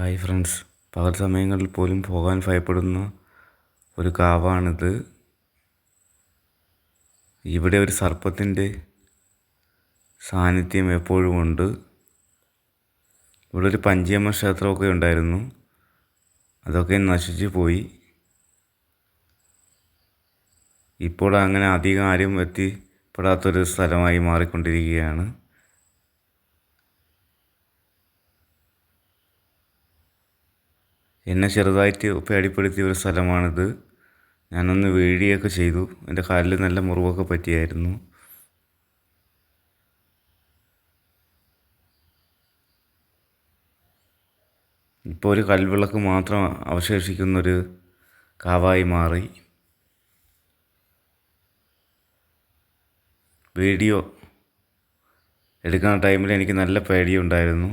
Hi friends പകൽ സമയങ്ങളിൽ പോലും പോകാൻ ഭയപ്പെടുന്ന ഒരു കാവാണിത്. ഇവിടെ ഒരു സർപ്പത്തിന്റെ സാന്നിധ്യം എപ്പോഴും ഉണ്ട്. ഇവിടെ ഒരു പഞ്ചിയമ്മ ക്ഷേത്രമൊക്കെ ഉണ്ടായിരുന്നു. അതൊക്കെ നശിച്ചു പോയി. ഇപ്പോൾ അങ്ങനെ അധികം ആരും എത്തിപ്പെടാത്തൊരു സ്ഥലമായി മാറിക്കൊണ്ടിരിക്കുകയാണ്. എന്നെ ചെറുതായിട്ട് പേടിപ്പെടുത്തിയ ഒരു സ്ഥലമാണിത്. ഞാനൊന്ന് വീഴുകയൊക്കെ ചെയ്തു. എന്റെ കാലിൽ നല്ല മുറിവൊക്കെ പറ്റിയായിരുന്നു. ഇപ്പോൾ ഒരു കൽവിളക്ക് മാത്രം അവശേഷിക്കുന്നൊരു കാവായി മാറി. വീഡിയോ എടുക്കുന്ന ടൈമിൽ എനിക്ക് നല്ല പേടിയുണ്ടായിരുന്നു.